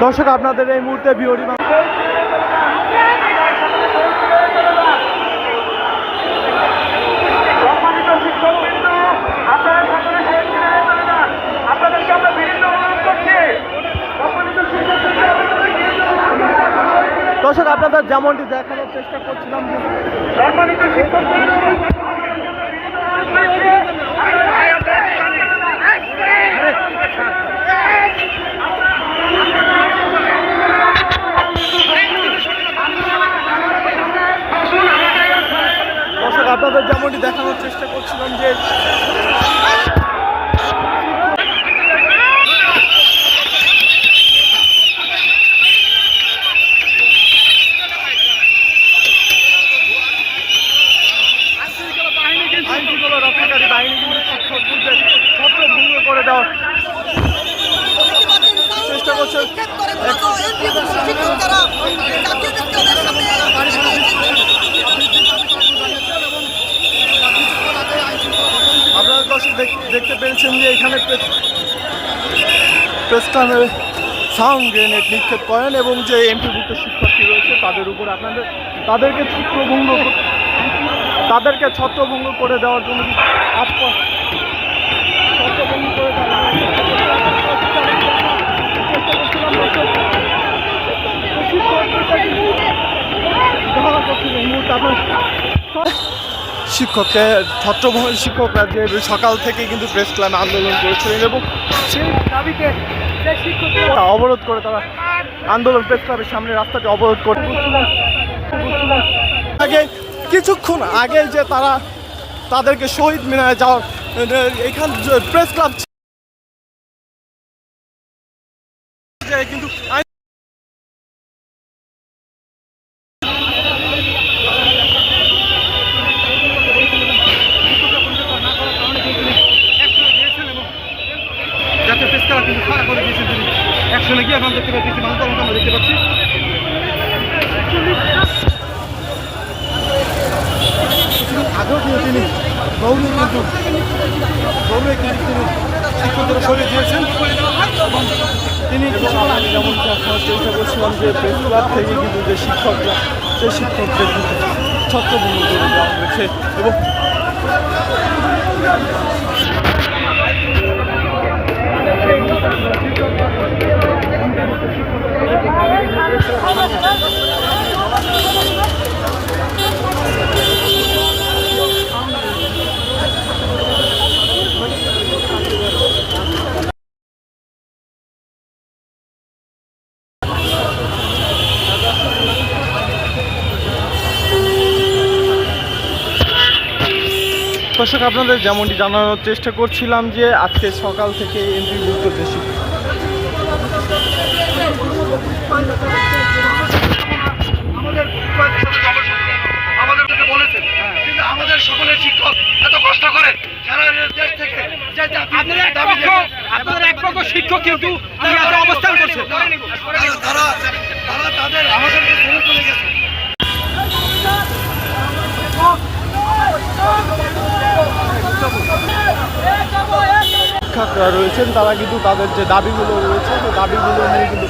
দর্শক আপনাদের এই মুহূর্তে করছি। দর্শক আপনাদের যেমনটি দেখানোর চেষ্টা করছিলাম সম্মানিত দর্শক আপনাদের যেমনটি দেখানোর চেষ্টা করছিলাম যে আইনশৃঙ্খলা বাহিনী করে দেওয়ার চেষ্টা করছে। আপনারা দর্শক দেখ- দেখতে পেরেছেন যে এখানে প্রেস ক্লাবে সাউন্ড গ্রেনেড নিক্ষেপ করেন এবং যে এমপিভুক্ত শিক্ষার্থী রয়েছে, তাদের উপর আপনাদের তাদেরকে ছত্রভঙ্গ তাদেরকে ছত্রভঙ্গ করে দেওয়ার জন্য ছত্রভঙ্গ করে শিক্ষককে ছত্রভঙ্গ শিক্ষকরা যে সকাল থেকে কিন্তু প্রেস ক্লাবে আন্দোলন করেছিলেন এবং সেই দাবিতে অবরোধ করে তারা আন্দোলন প্রেস ক্লাবের সামনে রাস্তাটি অবরোধ করে আগে কিছুক্ষণ আগে যে তারা তাদেরকে শহীদ মিনারে যাওয়ার, এখান প্রেস ক্লাব কিন্তু ক্লাব কিন্তু আমরা দেখতে পাচ্ছি। আগেও কিন্তু তিনি গৌরী কিন্তু গৌরী কিন্তু তিনি শিক্ষকদের সরে দিয়েছেন। এবং তিনি কিছুক্ষণ আগে যেমন দেখানোর চেষ্টা করছিলাম যে প্রেস থেকে কিন্তু যে শিক্ষকরা, সেই শিক্ষকদের কিন্তু ছত্রভঙ্গ করে দেওয়া হয়েছে। এবং দর্শক আপনাদের যেমনটি জানানোর চেষ্টা করছিলাম যে আজকে সকাল থেকে এমপিভুক্ত শিক্ষক আমাদের আমাদেরকে বলেছেন কিন্তু আমাদের সকলের শিক্ষক এত কষ্ট করে সারা দেশ থেকে যে জাতির দাবি আপনাদের এক পক্ষ শিক্ষক কিন্তু অবস্থান করছে। তারা তাদের আমাদেরকে ছেড়ে চলে গেছে শিক্ষকরা রয়েছেন, তারা কিন্তু তাদের যে দাবিগুলো রয়েছে, সেই দাবিগুলো নিয়ে কিন্তু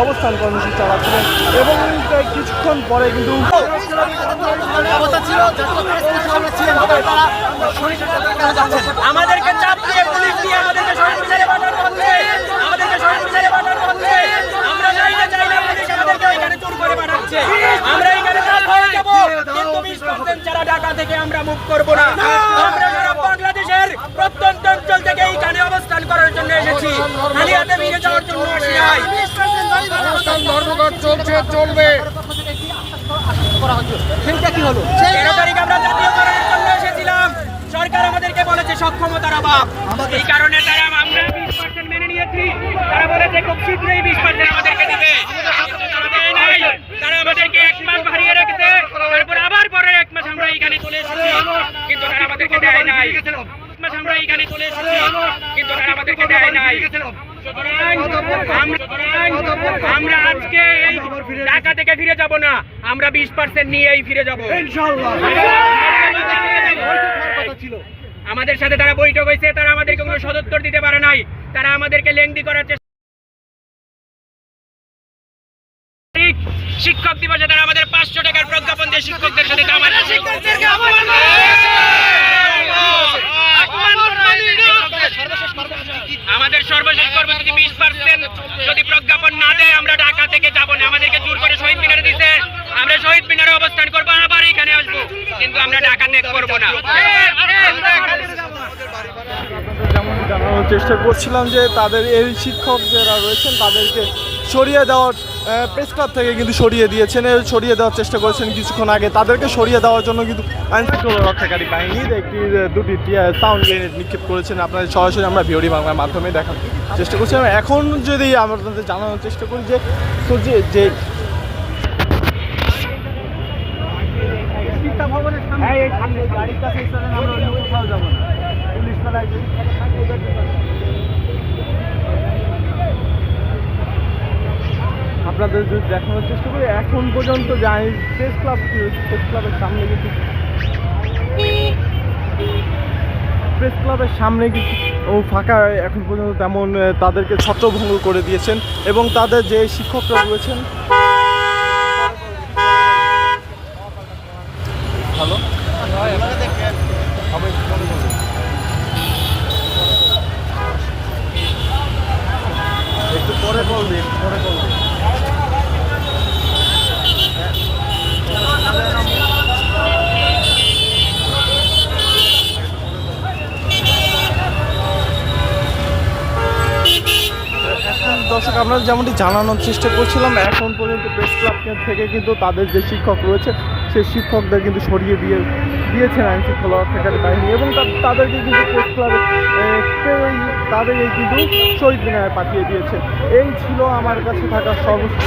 অবস্থান কর্মসূচি চালাচ্ছিলেন এবং কিছুক্ষণ পরে কিন্তু আমাদেরকে চাপ দিয়ে পুলিশ দিয়ে আমাদেরকে সংবিধানে পাঠানো হচ্ছে আমাদেরকে সংবিধানে পাঠানো হচ্ছে আমরা চাই না চাই না পুলিশ আমাদেরকে এখানে চোর করে পাঠাচ্ছে আমরা এখানে রাত হয়ে যাব কিন্তু বিশ পার্সেন্ট যারা ঢাকা থেকে আমরা মুখ করব না আমরা যারা বাংলাদেশের প্রত্যন্ত অঞ্চল থেকে এইখানে অবস্থান করার জন্য এসেছি খালি হাতে ফিরে যাওয়ার জন্য আসি নাই ধর্মঘট চলছে চলবে তেরো তারিখ আমরা জাতীয়করণের জন্য এসেছিলাম সরকার আমাদেরকে বলেছে সক্ষমতার অভাব এই কারণে তারা আমরা বিশ পার্সেন্ট মেনে নিয়েছি তারা বলেছে খুব শীঘ্রই বিশ পার্সেন্ট আমাদেরকে দিবে কিন্তু তারা দেয় নাই। তারা আমাদেরকে এক মাস বাড়িয়ে রেখেছে তারপর আবার পরের এক মাস আমরা এখানে চলে এসেছি কিন্তু তারা আমাদেরকে দেয় নাই এক মাস আমরা এখানে চলে এসেছি কিন্তু তারা আমাদেরকে দেয় নাই সুতরাং আমরা- সুতরাং আমরা আজকে এই ঢাকা থেকে ফিরে যাব না। আমরা বিশ পার্সেন্ট নিয়েই ফিরে যাব। আমাদের সাথে তারা বৈঠক হয়েছে তারা আমাদেরকে কোনো সদুত্তর দিতে পারে নাই। তারা আমাদেরকে লেংদি করার চেষ্টা শিক্ষক দিবসে তারা আমাদের পাঁচশো টাকার প্রজ্ঞাপন দিয়ে শিক্ষকদের সাথে আমাদের সর্বশেষ কর্মসূচি বিশ পার্সেন্ট যদি প্রজ্ঞাপন না দেয় আমরা ঢাকা থেকে যাব না। আমাদেরকে জোর করে শহীদ মিনারে দিতে আমরা শহীদ মিনারে অবস্থান করব আবার এখানে আসব। কিন্তু আমরা ঢাকা ত্যাগ করব না। চেষ্টা করছিলাম যে তাদের এই শিক্ষক যারা রয়েছেন তাদেরকে সরিয়ে দেওয়ার প্রেস ক্লাব থেকে কিন্তু সরিয়ে দিয়েছেন। সরিয়ে দেওয়ার চেষ্টা করেছেন কিছুক্ষণ আগে। তাদেরকে সরিয়ে দেওয়ার জন্য কিন্তু আইন শৃঙ্খলা রক্ষাকারী বাহিনীর একটি দুটি সাউন্ড গ্রেনেড নিক্ষেপ করেছেন। আপনাদের সরাসরি আমরা ভিওডি বাংলার মাধ্যমে দেখার চেষ্টা করছিলাম এখন যদি আমরা জানানোর চেষ্টা করি যে যে গাড়ির আমরা কোথাও যাব না। পুলিশ থানায় যদি থাকে, থাকে, এবার যেতে পারে। আপনাদের যদি দেখানোর চেষ্টা করি, এখন পর্যন্ত যাই প্রেস ক্লাব প্রেস ক্লাবের সামনে কিন্তু প্রেস ক্লাবের সামনে কিন্তু ও, ফাঁকা, এখন পর্যন্ত তেমন তাদেরকে ছত্রভঙ্গ করে দিয়েছেন এবং তাদের যে শিক্ষকরা রয়েছেন। হ্যালো? একটু পরে কল দিন পরে কল দিন আমরা যেমনটি জানানোর চেষ্টা করছিলাম, এখন পর্যন্ত প্রেস ক্লাব থেকে কিন্তু তাদের যে শিক্ষক রয়েছে, সেই শিক্ষকদের কিন্তু সরিয়ে দিয়ে দিয়েছেন আইন শৃঙ্খলা রক্ষাকারী বাহিনী এবং তাদেরকে কিন্তু প্রেস ক্লাবে তাদের এই কিন্তু শহীদ মিনারে পাঠিয়ে দিয়েছে। এই ছিল আমার কাছে থাকা সর্বশেষ।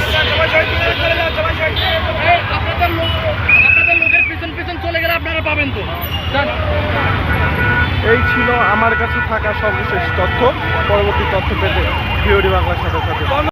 এই ছিল আমার কাছে থাকা সর্বশেষ তথ্য। পরবর্তী তথ্য পেতে ভিওডি বাংলার সাথে সাথে